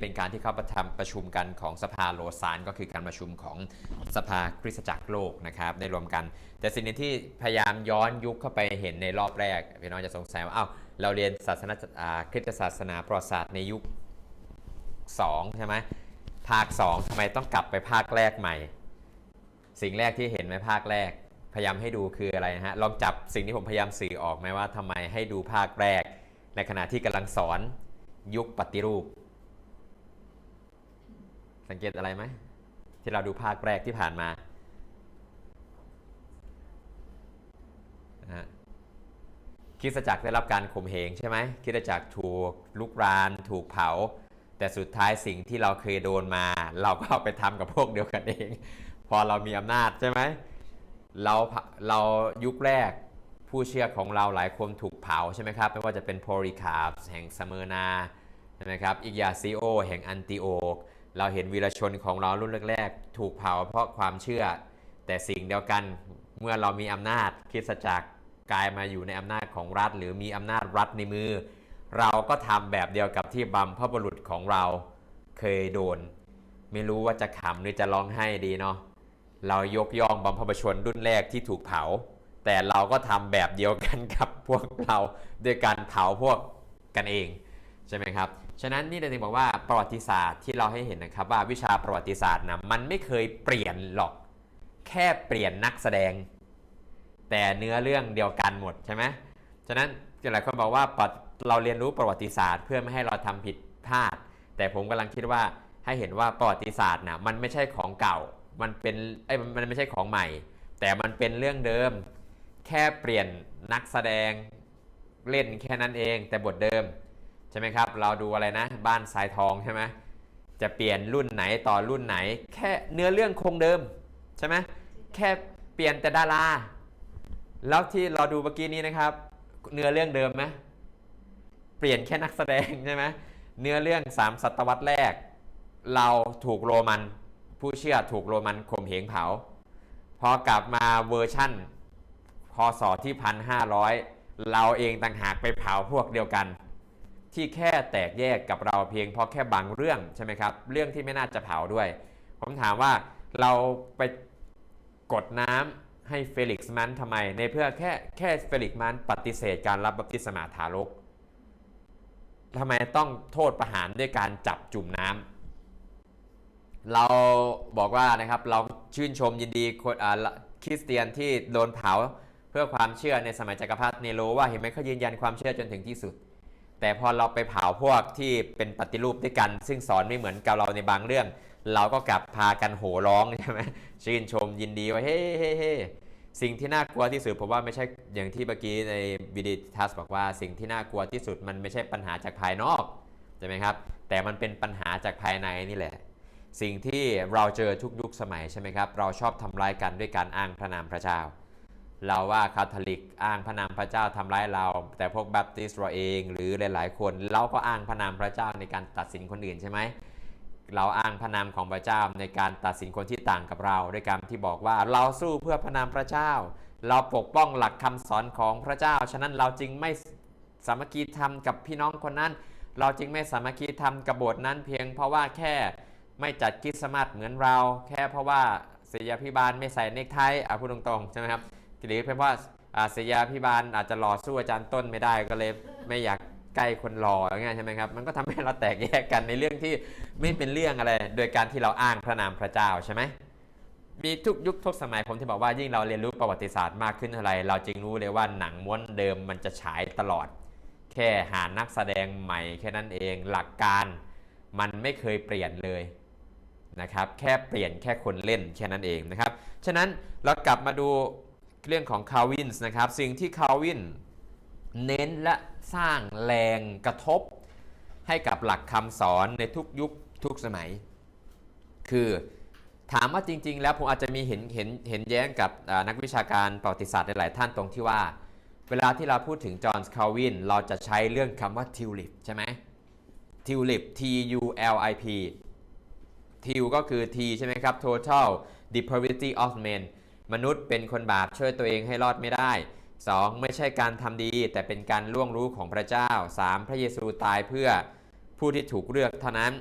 เป็นการที่เขาประทำประชุมกันของสภาโลซานก็คือการประชุมของสภาคริสตจักรโลกนะครับได้รวมกัน แต่สิ่งที่พยายามย้อนยุคเข้าไปเห็นในรอบแรกพี่น้องจะสงสัยว่าอ้าวเราเรียนศาสนาคริสตศาสนาประวัติศาสตร์ในยุค 2 ใช่ไหมภาค 2ทำไมต้องกลับไปภาคแรกใหม่ สิ่งแรกที่เห็นไหมภาคแรก พยายามให้ดูคืออะไรนะฮะลองจับสิ่งที่ผมพยายามสื่อออกไหมว่าทำไมให้ดูภาคแรก ในขณะที่กำลังสอนยุคปฏิรูป สังเกตอะไรไหม ที่เราดูภาคแรกที่ผ่านมานะฮะคริสตจักรได้รับการข่มเหงใช่ไหมคริสตจักรถูกลุกรานถูกเผา แต่สุดท้ายสิ่งที่เราเคยโดนมา เราก็เอาไปทำกับพวกเดียวกันเอง พอเรามีอำนาจใช่ไหมเราเรายุคแรกผู้เชื่อของเราหลายคนถูกเผาใช่ไหมครับไม่ว่าจะเป็นโพลิคาร์แห่งสเมอร์นาใช่ไหมครับอิกยาซิโอแห่งอันติโอก เราเห็นวีรชนของเรารุ่นแรกๆ ถูกเผาเพราะความเชื่อ แต่สิ่งเดียวกันเมื่อเรามีอำนาจคริสตจักรกลายมาอยู่ในอำนาจของรัฐ หรือมีอำนาจรัฐในมือ เราก็ทำแบบเดียวกับที่บัมพบุรุษของเราเคยโดน ไม่รู้ว่าจะขำหรือจะร้องไห้ดีเนาะเรายกย่องบัมพบชนรุ่นแรกที่ถูกเผา แต่เราก็ทำแบบเดียวกันกับพวกเราด้วยการเผาพวกกันเองใช่ไหมครับ ฉะนั้นนี่เลยถึงบอกว่าประวัติศาสตร์ที่เราให้เห็นนะครับว่าวิชาประวัติศาสตร์นะมันไม่เคยเปลี่ยนหรอก แค่เปลี่ยนนักแสดง แต่เนื้อเรื่องเดียวกันหมดใช่ไหมฉะนั้นหลายคนบอกว่าเราเรียนรู้ประวัติศาสตร์ เพื่อไม่ให้เราทำผิดพลาด แต่ผมกำลังคิดว่าให้เห็นว่าประวัติศาสตร์นะมันไม่ใช่ของเก่า มันเป็นไอ้มันไม่ใช่ของใหม่ แต่มันเป็นเรื่องเดิม แค่เปลี่ยนนักแสดงเล่นแค่นั้นเอง แต่บทเดิม ใช่ไหมครับ เราดูอะไรนะ บ้านทรายทองใช่ไหมจะเปลี่ยนรุ่นไหนต่อรุ่นไหน แค่เนื้อเรื่องคงเดิมใช่ไหมแค่เปลี่ยนแต่ดารา แล้วที่เราดูเมื่อกี้นี้นะครับ เนื้อเรื่องเดิมไหมเปลี่ยนแค่นักแสดงใช่ไหมเนื้อเรื่องสามศตวรรษแรก เราถูกโรมัน ผู้เชื่อถูกโรมันข่มเหงเผา พอกลับมาเวอร์ชั่นพศที่พันห้าร้อยเราเองต่างหากไปเผาพวกเดียวกัน ที่แค่แตกแยกกับเราเพียงเพราะแค่บางเรื่องใช่ไหมครับ เรื่องที่ไม่น่าจะเผาด้วย ผมถามว่าเราไปกดน้ำให้เฟลิกซ์มันทำไม ในเพื่อแค่แค่เฟลิกซ์มันปฏิเสธการรับบัพติศมาทารกทำไมต้องโทษประหารด้วยการจับจุ่มน้ำเราบอกว่านะครับเราชื่นชมยินดีคนคริสเตียนที่โดนเผาเพื่อความเชื่อในสมัยจักรพรรดิเนโรว่าเห็นไหมเขายืนยันความเชื่อจนถึงที่สุด แต่พอเราไปเผาพวกที่เป็นปฏิรูปด้วยกัน ซึ่งสอนไม่เหมือนกับเราในบางเรื่อง เราก็กลับพากันโห่ร้องใช่ไหมชื่นชมยินดีว่าเฮ้เฮ้เฮ้สิ่งที่น่ากลัวที่สุดผมว่าไม่ใช่อย่างที่เมื่อกี้ในวิดีทัสบอกว่าสิ่งที่น่ากลัวที่สุดมันไม่ใช่ปัญหาจากภายนอกใช่ไหมครับ แต่มันเป็นปัญหาจากภายในนี่แหละ สิ่งที่เราเจอทุกยุคสมัยใช่ไหมครับ เราชอบทำร้ายกันด้วยการอ้างพระนามพระเจ้า เราว่าคาทอลิกอ้างพระนามพระเจ้าทำร้ายเรา แต่พวกแบปติสต์เราเองหรือหลาย ๆ คนเราก็อ้างพระนามพระเจ้าในการตัดสินคนอื่นใช่ไหมเราอ้างพระนามของพระเจ้าในการตัดสินคนที่ต่างกับเรา ด้วยการที่บอกว่าเราสู้เพื่อพระนามพระเจ้า เราปกป้องหลักคำสอนของพระเจ้า ฉะนั้นเราจึงไม่สามัคคีธรรมกับพี่น้องคนนั้น เราจึงไม่สามัคคีธรรมกับโบสถ์นั้นเพียงเพราะว่าแค่ไม่จัดคริสต์มาสเหมือนเรา แค่เพราะว่าศิยาพิบาลไม่ใส่เนคไทอะพูดตรงๆใช่ไหมครับ หรือเพราะว่าศิยาพิบาลอาจจะหล่อสู้อาจารย์ต้นไม่ได้ก็เลยไม่อยากใกล้คนหล่ออย่างเงี้ยใช่ไหมครับมันก็ทำให้เราแตกแยกกันในเรื่องที่ไม่เป็นเรื่องอะไร โดยการที่เราอ้างพระนามพระเจ้าใช่ไหมมีทุกยุคทุกสมัยผมที่บอกว่ายิ่งเราเรียนรู้ประวัติศาสตร์มากขึ้นเท่าไรเราจึงรู้เลยว่าหนังม้วนเดิมมันจะฉายตลอด แค่หานักแสดงใหม่แค่นั้นเองหลักการมันไม่เคยเปลี่ยนเลยนะครับแค่เปลี่ยนแค่คนเล่นแค่นั้นเองนะครับฉะนั้นเรากลับมาดู เรื่องของคาวินส์นะครับ สิ่งที่คาวินเน้นและสร้างแรงกระทบ ให้กับหลักคำสอนในทุกยุคทุกสมัย คือถามว่าจริง ๆ แล้วผมอาจจะมีเห็นเห็นเห็นแย้งกับนักวิชาการประวัติศาสตร์หลาย ๆ ท่านตรงที่ว่า เวลาที่เราพูดถึงจอห์นคาวินเราจะใช้เรื่องคำว่าทิวลิปใช่ไหมทิวลิป T U L I P ทิวก็คือ T ใช่ไหมครับ total depravity of men มนุษย์เป็นคนบาปช่วยตัวเองให้รอดไม่ได้ 2. ไม่ใช่การทำดี แต่เป็นการล่วงรู้ของพระเจ้า 3. พระเยซูตายเพื่อผู้ที่ถูกเลือกเท่านั้น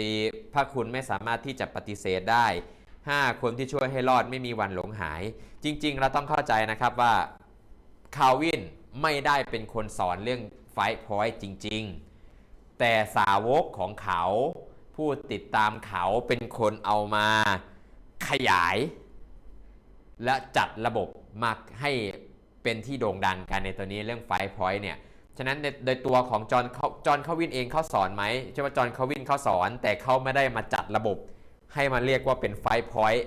4. พระคุณไม่สามารถที่จะปฏิเสธได้ 5. คนที่ช่วยให้รอดไม่มีวันหลงหาย จริง ๆ เราต้องเข้าใจนะครับว่าคาวินไม่ได้เป็นคนสอนเรื่องไฟพอยต์จริง ๆ แต่สาวกของเขา ผู้ติดตามเขาเป็นคนเอามาขยาย และจัดระบบมาให้เป็นที่โด่งดังกันในตัวนี้เรื่องไฟพอยต์เนี่ย ฉะนั้นโดยตัวของจอห์นเขาจอห์นคาวินเองเขาสอนไหมใช่ว่าจอห์นคาวินเขาสอน แต่เขาไม่ได้มาจัดระบบ ให้มันเรียกว่าเป็นไฟพอยต์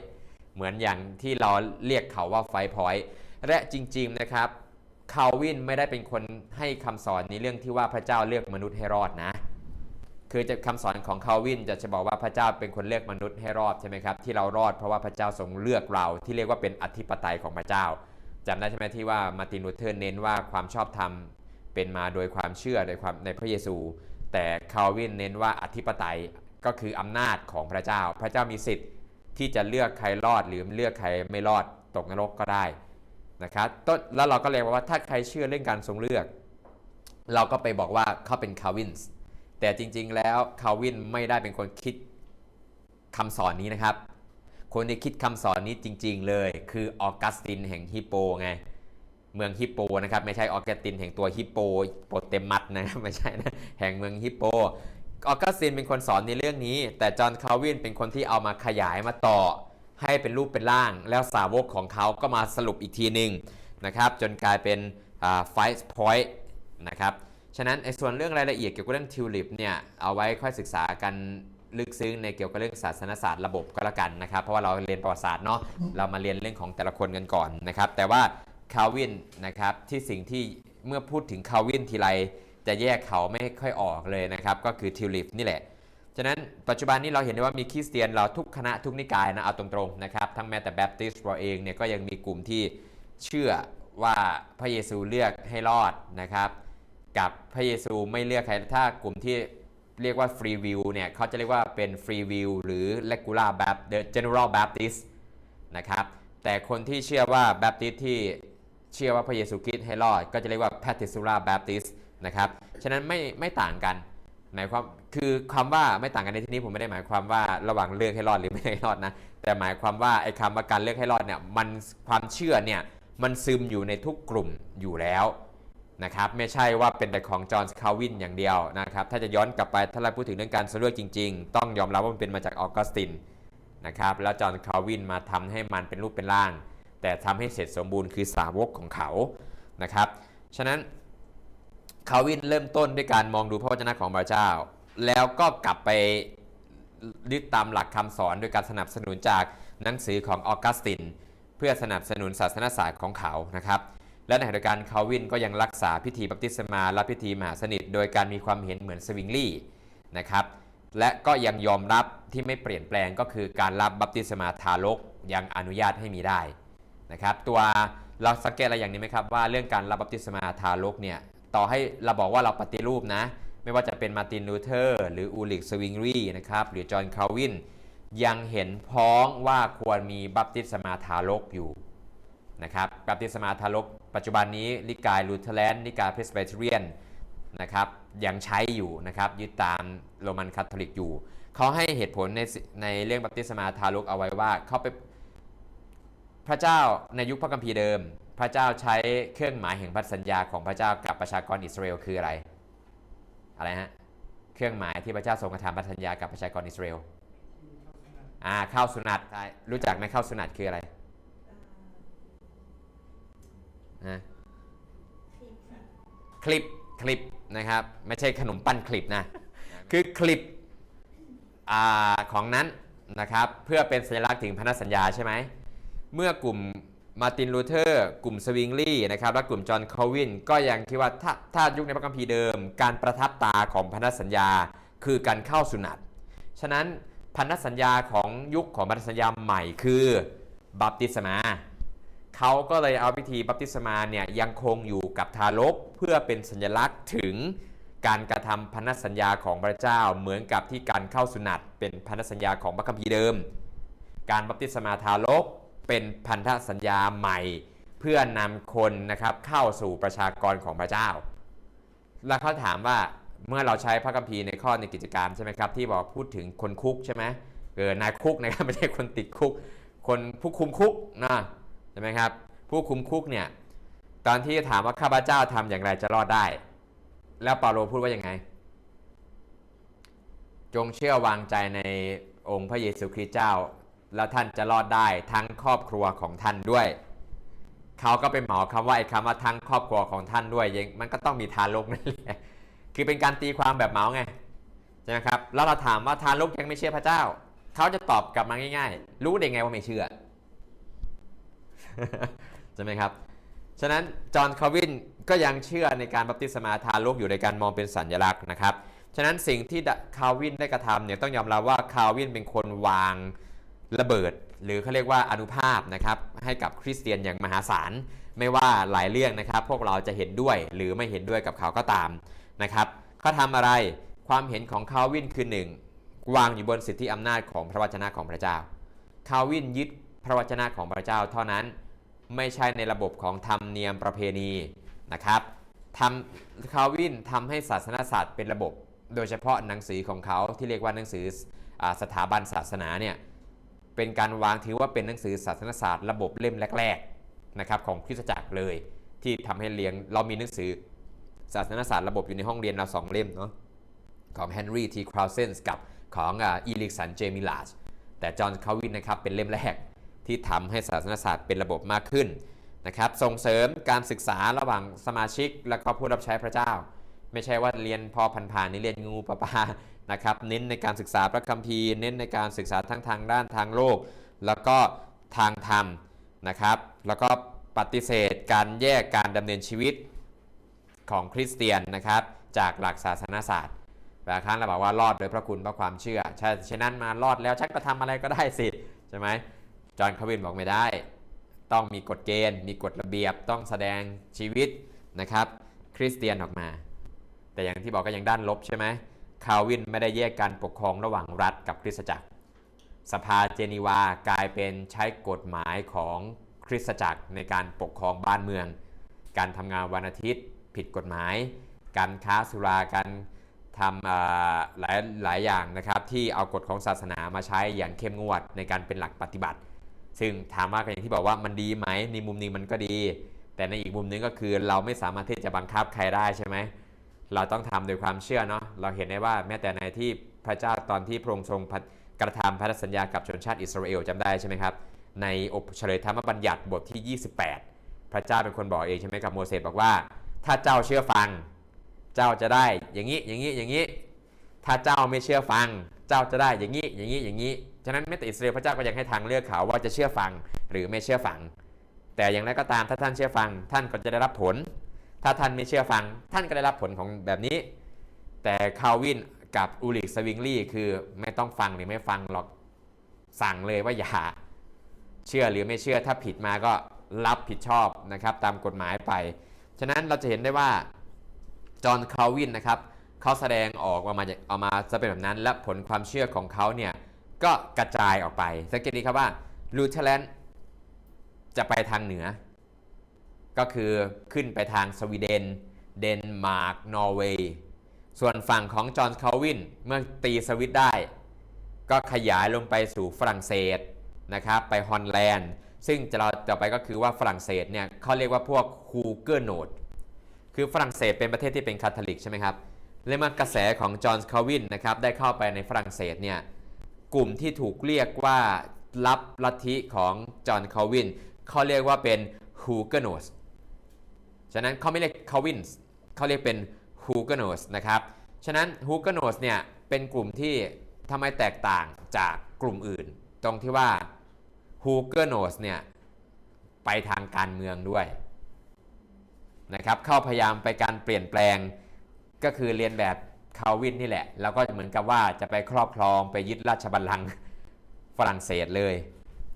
เหมือนอย่างที่เราเรียกเขาว่าไฟพอยต์และจริง ๆ นะครับคาวินไม่ได้เป็นคนให้คำสอนในเรื่องที่ว่าพระเจ้าเลือกมนุษย์ให้รอดนะ คือจะคำสอนของคาวินจะจะบอกว่าพระเจ้าเป็นคนเลือกมนุษย์ให้รอดใช่ไหมครับที่เรารอดเพราะว่าพระเจ้าทรงเลือกเราที่เรียกว่าเป็นอธิปไตยของพระเจ้าจำได้ใช่ไหมที่ว่ามาร์ตินลูเทอร์เน้นว่าความชอบธรรมเป็นมาโดยความเชื่อโดยความในพระเยซู แต่คาวินเน้นว่าอธิปไตยก็คืออำนาจของพระเจ้า พระเจ้ามีสิทธิ์ที่จะเลือกใครรอดหรือเลือกใครไม่รอดตกนรกก็ได้นะครับต้นแล้วเราก็เรียกว่าถ้าใครเชื่อเรื่องการทรงเลือก เราก็ไปบอกว่าเขาเป็นคาวินส์ แต่จริง ๆ แล้วคาวินไม่ได้เป็นคนคิดคำสอนนี้นะครับ คนที่คิดคำสอนนี้จริง ๆ เลย คือออกัสตินแห่งฮิปโปไงเมืองฮิปโปนะครับไม่ใช่ออกัสตินแห่งตัวฮิปโปโปเตมัสนะไม่ใช่นะแห่งเมืองฮิปโปออกัสตินเป็นคนสอนในเรื่องนี้ แต่จอห์นคาวินเป็นคนที่เอามาขยายมาต่อ ให้เป็นรูปเป็นร่าง แล้วสาวกของเขาก็มาสรุปอีกทีหนึ่งนะครับ จนกลายเป็นไฟส์พอยต์นะครับ ฉะนั้นไอ้ส่วนเรื่องรายละเอียดเกี่ยวกับเรื่องทิวลิปเนี่ยเอาไว้ค่อยศึกษากันลึกซึ้งในเกี่ยวกับเรื่องศาสนศาสตร์ระบบก็แล้วกันนะครับ เพราะว่าเราเรียนประวัติศาสตร์เนาะเรามาเรียนเรื่องของแต่ละคนกันก่อนนะครับ แต่ว่าคาวินนะครับที่สิ่งที่เมื่อพูดถึงคาวินทีไรจะแยกเขาไม่ค่อยออกเลยนะครับ ก็คือทิวลิปนี่แหละฉะนั้นปัจจุบันนี้เราเห็นได้ว่ามีคริสเตียนเราทุกคณะทุกนิกายนะเอาตรงๆนะครับทั้งแม้แต่แบปติสต์เราเองเนี่ยก็ยังมีกลุ่มที่เชื่อว่าพระเยซูเลือกให้รอดนะครับ กับพระเยซูไม่เลือกใครถ้ากลุ่มที่เรียกว่าฟรีวิวเนี่ยเขาจะเรียกว่าเป็นฟรีวิวหรือ regular Baptist The general Baptist นะครับแต่คนที่เชื่อว่า Baptist ที่เชื่อว่าพระเยซูคริสต์ให้รอด ก็จะเรียกว่า Patisura Baptist นะครับฉะนั้นไม่ไม่ต่างกันหมายความคือคำว่าไม่ต่างกันในที่นี้ผมไม่ได้หมายความว่าระหว่างเลือกให้รอดหรือไม่ให้รอดนะแต่หมายความว่าไอ้คำว่าการเลือกให้รอดเนี่ยมันความเชื่อเนี่ยมันซึมอยู่ในทุกกลุ่มอยู่แล้ว นะครับไม่ใช่ว่าเป็นแต่ของจอห์นคาวินอย่างเดียวนะครับถ้าจะย้อนกลับไปถ้าเราพูดถึงเรื่องการสำรวจจริง ๆ ต้องยอมรับว่ามันเป็นมาจากออกัสตินนะครับแล้วจอห์นคาวินมาทำให้มันเป็นรูปเป็นร่าง แต่ทำให้เสร็จสมบูรณ์คือสาวกของเขานะครับฉะนั้นคาวินเริ่มต้นด้วยการมองดูพระวจนะของพระเจ้า แล้วก็กลับไปยึดตามหลักคำสอนโดยการสนับสนุนจากหนังสือของออกัสติน เพื่อสนับสนุนศาสนศาสตร์ของเขานะครับ และในขณะเดียวกันคาวินก็ยังรักษาพิธีบัพติศมาและพิธีมหาสนิท โดยการมีความเห็นเหมือนสวิงลี่นะครับและก็ยังยอมรับที่ไม่เปลี่ยนแปลงก็คือการรับบัพติศมาทารกยังอนุญาตให้มีได้นะครับตัวเราสังเกตอะไรอย่างนี้ไหมครับว่าเรื่องการรับบัพติศมาทารกเนี่ยต่อให้เราบอกว่าเราปฏิรูปนะ ไม่ว่าจะเป็นมาร์ตินลูเทอร์ หรืออูลิกสวิงรีนะครับหรือจอห์นคาวินยังเห็นพ้องว่าควรมีบัพติศมาทารกอยู่ นะครับบัพติศมาทารกปัจจุบันนี้นิกายลูเทแลนนิกายเพรสไบเทเรียนนะครับยังใช้อยู่นะครับยึดตามโรมันคาทอลิกอยู่ เขาให้เหตุผลในในเรื่องบัพติศมาทารกเอาไว้ว่าเขาไปพระเจ้าในยุคพระคัมภีร์เดิม พระเจ้าใช้เครื่องหมายแห่งพันธสัญญาของพระเจ้ากับประชากรอิสราเอลคืออะไร อะไรฮะเครื่องหมายที่พระเจ้าทรงกระทำพันธสัญญากับประชากรอิสราเอลอ่าข้าวสุนัตใช่รู้จักไหมข้าวสุนัตคืออะไร นะคลิปคลิปนะครับ ไม่ใช่ขนมปั้นคลิปนะ คือคลิปอาของนั้นนะครับเพื่อเป็นสัญลักษณ์ถึงพันธสัญญาใช่ไหม เมื่อกลุ่มมาร์ตินลูเทอร์กลุ่มสวิงลี่นะครับและกลุ่มจอห์นคาวิน ก็ยังคิดว่าถ้าถ้ายุคในพระคัมภีร์เดิม การประทับตาของพันธสัญญาคือการเข้าสุนัตฉะนั้นพันธสัญญาของยุคของพันธสัญญาใหม่คือบัพติศมา เขาก็เลยเอาพิธีบัพติศมาเนี่ยยังคงอยู่กับทารกเพื่อเป็นสัญลักษณ์ถึงการกระทำพันธสัญญาของพระเจ้าเหมือนกับที่การเข้าสุนัตเป็นพันธสัญญาของพระคัมภีร์เดิม การบัพติศมาทารกเป็นพันธสัญญาใหม่ เพื่อนำคนนะครับเข้าสู่ประชากรของพระเจ้า แล้วเขาถามว่าเมื่อเราใช้พระคัมภีร์ในข้อในกิจการใช่ไหมครับที่บอกพูดถึงคนคุกใช่ไหมเออนายคุกนะครับไม่ใช่คนติดคุก คนผู้คุมคุกนะ ช่ไหมครับ ผู้คุมคุกเนี่ย ตอนที่ถามว่าข้าพเจ้าทำอย่างไรจะรอดได้ แล้วเปาโลพูดว่ายังไง จงเชื่อวางใจในองค์พระเยซูคริสต์เจ้า แล้วท่านจะรอดได้ทั้งครอบครัวของท่านด้วย เขาก็ไปเหมาคำว่าไอ้คำว่าทั้งครอบครัวของท่านด้วยยังมันก็ต้องมีทารกนั่นแหละคือเป็นการตีความแบบเหมาไงใช่ไหมครับแล้วเราถามว่าทารกยังไม่เชื่อพระเจ้า เขาจะตอบกลับมาง่าย ๆ รู้ได้ไงว่าไม่เชื่อ ใช่ไหมครับ ฉะนั้นจอห์นคาวินก็ยังเชื่อในการบัพติศมาทารกอยู่ในการมองเป็นสัญลักษณ์นะครับ ฉะนั้นสิ่งที่คาวินได้กระทำเนี่ยต้องยอมรับว่าคาวินเป็นคนวางระเบิด หรือเขาเรียกว่าอนุภาพนะครับให้กับคริสเตียนอย่างมหาศาลไม่ว่าหลายเรื่องนะครับ พวกเราจะเห็นด้วยหรือไม่เห็นด้วยกับเขาก็ตามนะครับเขาทำอะไรความเห็นของคาวินคือหนึ่งวางอยู่บนสิทธิอำนาจของพระวจนะของพระเจ้า คาวินยึดพระวจนะของพระเจ้าเท่านั้น ไม่ใช่ในระบบของธรรมเนียมประเพณีนะครับทำคารวินทำให้ศาสนศาสตร์เป็นระบบ โดยเฉพาะหนังสือของเขาที่เรียกว่าหนังสืออสถาบันศาสนาเนี่ยเป็นการวางถือว่าเป็นหนังสือศาสนศาสตร์ระบบเล่มแรกๆนะครับของคริสตจักรเลย ที่ทำให้เรียนเรามีหนังสือศาสนศาสตร์ระบบอยู่ในห้องเรียนเราสองเล่มเนาะของเฮนรี่ทีคราวเซนส์กับของอีลิกสันเจมิลาชแต่จอห์นคาวินนะครับเป็นเล่มแรก ที่ทำให้ศาสนศาสตร์เป็นระบบมากขึ้นนะครับ ส่งเสริมการศึกษาระหว่างสมาชิกและก็ผู้รับใช้พระเจ้า ไม่ใช่ว่าเรียนพอผ่านๆนี่เรียนงูปะปานะครับ เน้นในการศึกษาพระคัมภีร์ เน้นในการศึกษาทั้งทางด้านทางโลก แล้วก็ทางธรรมนะครับ แล้วก็ปฏิเสธการแยกการดำเนินชีวิตของคริสเตียนนะครับ จากหลักศาสนศาสตร์บางครั้งเราบอกว่ารอดโดยพระคุณเพราะความเชื่อ ใช่ฉะนั้นมารอดแล้วฉันก็ทำอะไรก็ได้สิใช่ไหม จอห์นคาวินบอกไม่ได้ ต้องมีกฎเกณฑ์ มีกฎระเบียบ ต้องแสดงชีวิตนะครับ คริสเตียนออกมา แต่อย่างที่บอกก็ยังด้านลบใช่ไหมคาวินไม่ได้แยกการปกครองระหว่างรัฐกับคริสตจักร สภาเจนีวากลายเป็นใช้กฎหมายของคริสตจักรในการปกครองบ้านเมือง การทำงานวันอาทิตย์ผิดกฎหมาย การค้าสุราการทำหลายหลายอย่างนะครับที่เอากฎของศาสนามาใช้อย่างเข้มงวดในการเป็นหลักปฏิบัติ ซึ่งถามว่าอย่างที่บอกว่ามันดีไหมในมุมนึงมันก็ดี แต่ในอีกมุมนึงก็คือเราไม่สามารถที่จะบังคับใครได้ใช่ไหมเราต้องทำโดยความเชื่อเนาะเราเห็นได้ว่าแม้แต่ในที่พระเจ้าตอนที่พระองค์ทรงกระทำพันธสัญญากับชนชาติอิสราเอลจำได้ใช่ไหมครับในอบเฉลยธรรมบัญญัติบทที่ 28 พระเจ้าเป็นคนบอกเองใช่ไหมกับโมเสสบอกว่า ถ้าเจ้าเชื่อฟัง เจ้าจะได้อย่างนี้อย่างนี้อย่างนี้ ถ้าเจ้าไม่เชื่อฟัง เจ้าจะได้อย่างนี้อย่างนี้อย่างนี้ ฉะนั้นแม้แต่อิสราเอลพระเจ้าก็ยังให้ทางเลือกเขาว่าจะเชื่อฟังหรือไม่เชื่อฟัง แต่อย่างไรก็ตามถ้าท่านเชื่อฟัง ท่านก็จะได้รับผล ถ้าท่านไม่เชื่อฟัง ท่านก็ได้รับผลของแบบนี้ แต่คาวินกับอูริกสวิงลี่คือไม่ต้องฟังหรือไม่ฟังหรอกสั่งเลยว่าอย่าเชื่อหรือไม่เชื่อถ้าผิดมาก็รับผิดชอบนะครับตามกฎหมายไป ฉะนั้นเราจะเห็นได้ว่าจอห์นคาวินนะครับเขาแสดงออกมาออกมาจะเป็นแบบนั้น และผลความเชื่อของเขาเนี่ย ก็กระจายออกไป สังเกตดีครับว่าลูเทเลนจะไปทางเหนือ ก็คือขึ้นไปทางสวีเดน เดนมาร์ก นอร์เวย์ ส่วนฝั่งของจอห์นคาวิน เมื่อตีสวิตได้ ก็ขยายลงไปสู่ฝรั่งเศสนะครับ ไปฮอลแลนด์ ซึ่งจะเราต่อไปก็คือว่าฝรั่งเศสเนี่ยเขาเรียกว่าพวกฮูเกอร์โนด คือฝรั่งเศสเป็นประเทศที่เป็นคาทอลิกใช่ไหมครับและเมื่อกระแสของจอห์นคาวินนะครับได้เข้าไปในฝรั่งเศสเนี่ย กลุ่มที่ถูกเรียกว่ารับลัทธิของจอห์นคาวินเขาเรียกว่าเป็นฮูเกอร์โนสฉะนั้นเขาไม่เรียกคาวินส์เขาเรียกเป็นฮูเกอร์โนสนะครับ ฉะนั้นฮูเกอร์โนสเนี่ยเป็นกลุ่มที่ทำไมแตกต่างจากกลุ่มอื่น ตรงที่ว่าฮูเกอร์โนสเนี่ยไปทางการเมืองด้วยนะครับ เข้าพยายามไปการเปลี่ยนแปลงก็คือเรียนแบบ คาวินนี่แหละ แล้วก็เหมือนกับว่าจะไปครอบครองไปยึดราชบัลลังก์ฝรั่งเศสเลย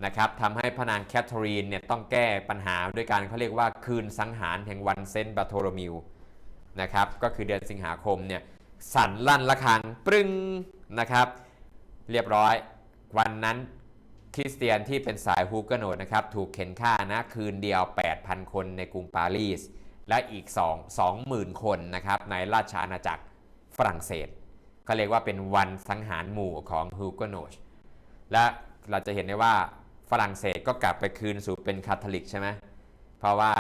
นะครับทำให้พระนางแคทเธอรีนเนี่ยต้องแก้ปัญหาด้วยการเขาเรียกว่าคืนสังหารแห่งวันเซนต์บาโทโรมิวนะครับก็คือเดือนสิงหาคมเนี่ยสั่นลั่นระฆังปรึ้งนะครับ เรียบร้อยวันนั้นคริสเตียนที่เป็นสายฮูกโนดนะครับถูกเข็นฆ่านะคืนเดียว 8,000 คนในกรุงปารีส และอีก 2 20,000 คนนะครับในราชอาณาจักร ฝรั่งเศสเขาเรียกว่าเป็นวันสังหารหมู่ของฮูโกโนชและเราจะเห็นได้ว่าฝรั่งเศสก็กลับไปคืนสู่เป็นคาทอลิกใช่ไหมเพราะว่า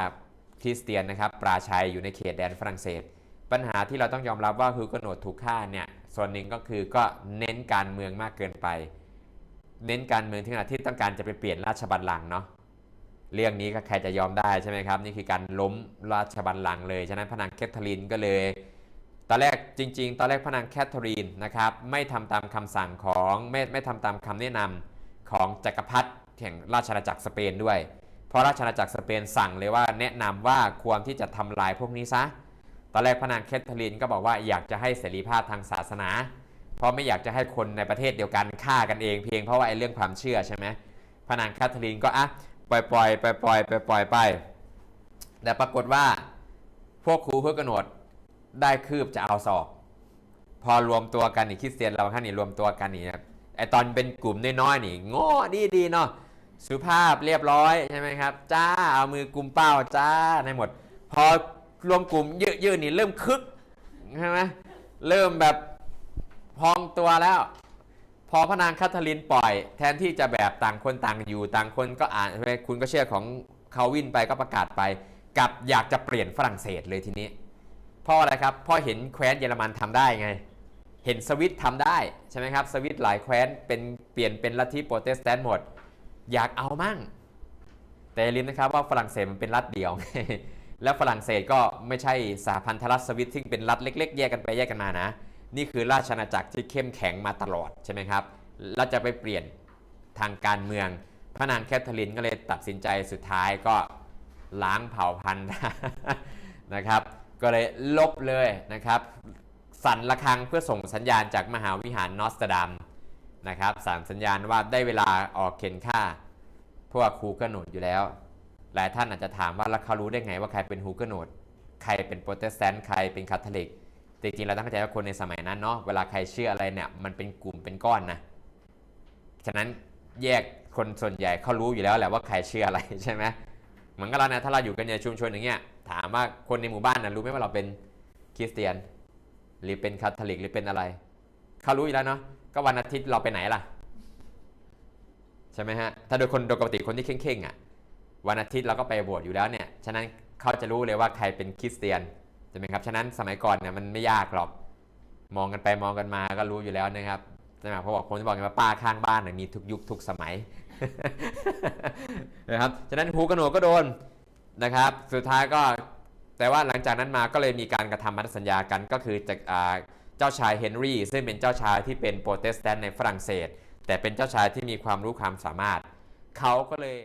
คริสเตียนนะครับปราชัยอยู่ในเขตแดนฝรั่งเศส ปัญหาที่เราต้องยอมรับว่าฮูโกโนชถูกฆ่าเนี่ยส่วนหนึ่งก็คือก็เน้นการเมืองมากเกินไป เน้นการเมืองที่ขณะที่ต้องการจะไปเปลี่ยนราชบัลลังก์เนาะเรื่องนี้ใครจะยอมได้ใช่ไหมครับ นี่คือการล้มราชบัลลังก์เลย ฉะนั้นพระนางแคทเธอรีนก็เลย ตอนแรกจริง ๆ ตอนแรกพระนางแคทเธอรีนนะครับไม่ทำตามคำสั่งของไม่ไม่ทำตามคำแนะนำของจักรพรรดิแห่งราชอาณาจักรสเปนด้วย เพราะราชอาณาจักรสเปนสั่งเลยว่าแนะนำว่าควรที่จะทำลายพวกนี้ซะ ตอนแรกพระนางแคทเธอรีนก็บอกว่าอยากจะให้เสรีภาพทางศาสนา เพราะไม่อยากจะให้คนในประเทศเดียวกันฆ่ากันเองเพียงเพราะว่าไอ้เรื่องความเชื่อใช่ไหมพระนางแคทเธอรีนก็อะปล่อยปล่อยปล่อยปล่อยปล่อยปล่อยไป แต่ปรากฏว่าพวกครูเพื่อกำหนด ได้คืบจะเอาศอก พอรวมตัวกันนี่คริสเตียนเราท่านนี่รวมตัวกันนี่นะไอตอนเป็นกลุ่มน้อยๆนี่โง่ดีดีๆเนาะสุภาพเรียบร้อยใช่ไหมครับ จ้าเอามือกุมเป้าจ้าในหมด พอรวมกลุ่มเยอะๆนี่เริ่มคึกใช่ไหมเริ่มแบบพองตัวแล้ว พอพระนางคัทเธอรีนปล่อย แทนที่จะแบบต่างคนต่างอยู่ต่างคนก็อ่านใช่ไหมคุณก็เชื่อของเขาวินไปก็ประกาศไป กับอยากจะเปลี่ยนฝรั่งเศสเลยทีนี้ ราะอะไรครับเพราะเห็นแคว้นเยอรมันทำได้ไง เห็นสวิตทำได้ใช่ไหมครับสวิตหลายแคว้นเป็นเปลี่ยนเป็นลัทธิโปรเตสแตนต์หมด อยากเอามั่ง แต่ลืมนะครับว่าฝรั่งเศสมันเป็นรัฐเดียว แล้วฝรั่งเศสก็ไม่ใช่สหพันธรัฐสวิตซึ่งเป็นรัฐเล็ก ๆ แยกกันไปแยกกันมานะ นี่คือราชอาณาจักรที่เข้มแข็งมาตลอดใช่ไหมครับแล้วจะไปเปลี่ยนทางการเมืองพระนางแคทเธอรีนก็เลยตัดสินใจสุดท้ายก็ล้างเผ่าพันธุ์นะครับ ก็เลยลบเลยนะครับ สั่นระฆังเพื่อส่งสัญญาณจากมหาวิหารนอสตรดัมนะครับสั่งสัญญาณว่าได้เวลาออกเข็นฆ่า พวกฮูกโนดอยู่แล้ว หลายท่านอาจจะถามว่าแล้วเขารู้ได้ไงว่าใครเป็นฮูกโนดใครเป็นโปรเตสแตนต์ใครเป็นคาทอลิกแต่จริงๆเราต้องเข้าใจว่าคนในสมัยนั้นเนาะเวลาใครเชื่ออะไรเนี่ยมันเป็นกลุ่มเป็นก้อนนะฉะนั้นแยกคนส่วนใหญ่เขารู้อยู่แล้วแหละว่าใครเชื่ออะไรใช่ไหมเหมือนกับเราเนี่ยถ้าเราอยู่กันในชุมชนอย่างเงี้ย ถามว่าคนในหมู่บ้านนะรู้ไหมว่าเราเป็นคริสเตียน หรือเป็นคาทอลิกหรือเป็นอะไรเขารู้อยู่แล้วเนาะก็วันอาทิตย์เราไปไหนล่ะ ใช่ไหมฮะถ้าโดยคนโดยปกติคนที่เข่งๆอะวันอาทิตย์เราก็ไปโบสถ์อยู่แล้วเนี่ยฉะนั้นเขาจะรู้เลยว่าใครเป็นคริสเตียนใช่ไหมครับฉะนั้นสมัยก่อนเนี่ยมันไม่ยากหรอกมองกันไปมองกันมาก็รู้อยู่แล้วนะครับใช่ไหมเพราะบอกผมจะบอกไงว่าป้าข้างบ้านเนี่ยมีทุกยุคทุกสมัยนะครับฉะนั้นฮูกระโหนกก็โดน นะครับ สุดท้ายก็แต่ว่าหลังจากนั้นมาก็เลยมีการกระทำพันธสัญญากันก็คือจากเจ้าชายเฮนรี่ซึ่งเป็นเจ้าชายที่เป็นโปรเตสแตนต์ในฝรั่งเศส แต่เป็นเจ้าชายที่มีความรู้ความสามารถ เขาก็เลย